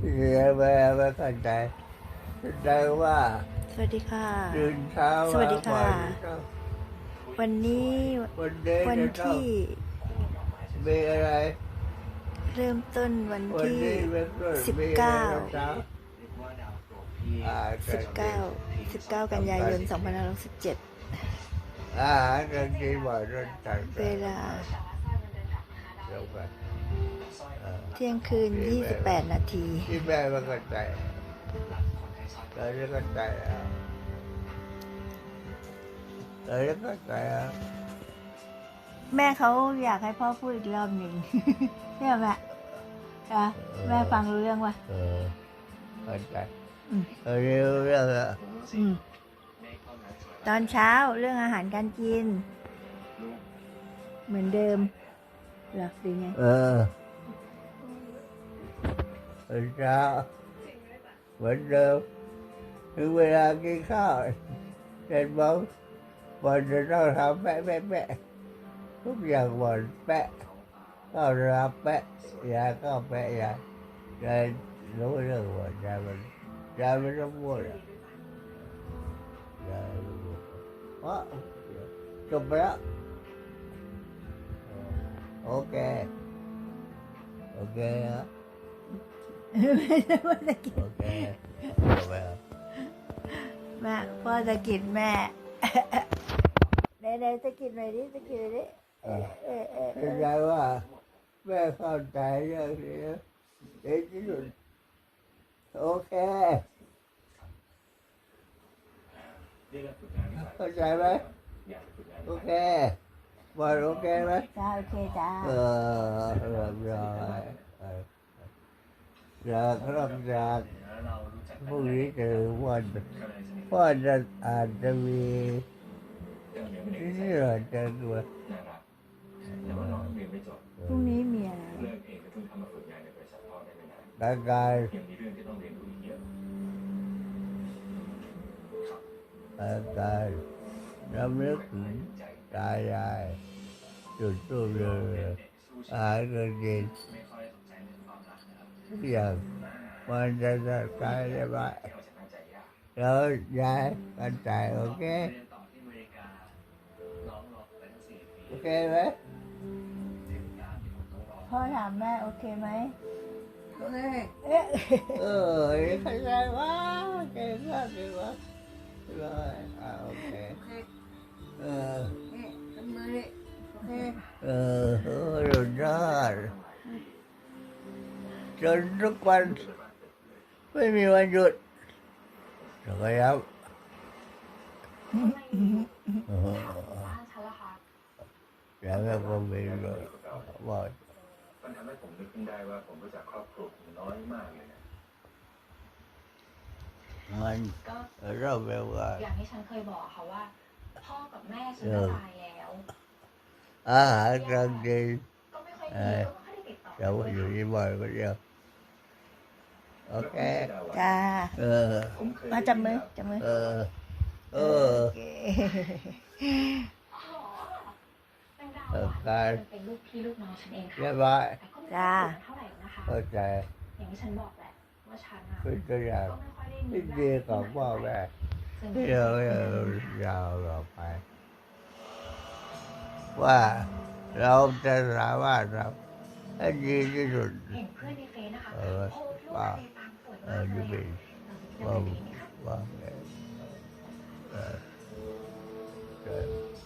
เรียนมาไม่เข้าใจเข้าใจว่าสวัสดีค่ะ ตื่นเช้าสวัสดีค่ะมาก่อนวันนี้วันเด็กวันจะต้องที่มีอะไร เริ่มต้นวันวันที่นี้เป็นต้นสิบมีเก้าอะไรเช้าอ่าสิบเก้าสิบเก้ากันยายนสองพันห้าร้อยสิบเจ็ดอาหารกันกินบ่อยจนจัดเวลา เดี๋ยวไปเออเที่ยงคืนยี่สิบแปดนาทีที่แม่ไม่เข้าใจเราจะเข้าใจอะเราจะเข้าใจอะแม่เขาอยากให้พ่อพูดอีกรอบหนึ่งใช่ไหมอะแม่ฟังรู้เรื่องวะเออเข้าใจอืมเออเรื่องเรื่องอะอืมตอนเช้าเรื่องอาหารการกิน เหมือนเดิมหรอหรือไงเออ ตอนเช้าเหมือนเดิมถึงเวลากินข้าวเจ็ดโมงบอลจะต้องทำแปะแปะ แปะทุกอย่างบอลแปะก็รับแปะยาก็แปะยายายรู้เรื่องบอลยายมันยายไม่ต้องพูดอะยายไม่รู้เพราะจบไปแล้วโอเคโอเคฮะไม่ใช่ว่าจะกินโอเคจบไปแล้วแม่พ่อจะกินแม่ไหนไหนๆจะกินหน่อยดิจะกินหน่อยดิเออเออเออเอเข้าอใจว่าแม่เข้าใจเรื่องนี้เด็กที่สุดโอเค เข้าใจไหมโอเคบอลโอเคไหมจ้าโอเคจ้า เออเรียบร้อย เอยากรับจากพรุ่งนี้เจอวันพ่อจะอาจจะมีที่นี่เหรอเจอตัวพรุ่งนี้มีอะไรร่างกายร่างกายน้ำลึกถึงตายายจุดตู้เรือาหารเงินกินทุกอย่างมัน จะจัดการได้ไหมแล้วยายกันจ่ายโอเคโอเคไหมพ่ จว่าเก่งมากเก่งมากเลยอ่าโอเคเออทำไมโอเคเออเออสุดยอดจนทุกวัน ไม่มีวันหยุดถูกไหมครับเออแล้วก็คงมีเลยบอกมันทำให้ผมนึกขึ้นได้ว่าผมรู้จักครอบครัวผมน้อยมากเลยนะมันก็เราแบบว่าอย่างที่ฉันเคยบอกเขาว่า พ่อกับแม่ฉันเอก็อตายแล้วอาหารกลางกินก็ไม่ค่อยเอดีอก็ไม่ค่อยได้ติดต่อเดี๋ยวอยู่ที่บ่อยก็เดียวโอเคจ้าเออผมเคยมาจับมือจับมือ เออ เออโอเคอ๋อแตงดาวเอออะการมันเป็นลูกพี่ลูกน้องฉันเองค่ะเรียบร้อยแต่ก็ไม่จ้าได้เท่าไหร่นะคะเข้าใจอย่างที่ฉันบอกแหละว่าฉันอะเป็นตัวอย่างก็ไม่ค่อยได้มีที่ดีของพ่อแม่ซึ่งที่เราจะยาวต่อไป ว่าเราจะสามารถทำ ให้ดีที่สุดเห็นเพื่อนในเฟซนะคะโพสต์รูปอะไรตามสวยมากเลยอะว่าว่าเออ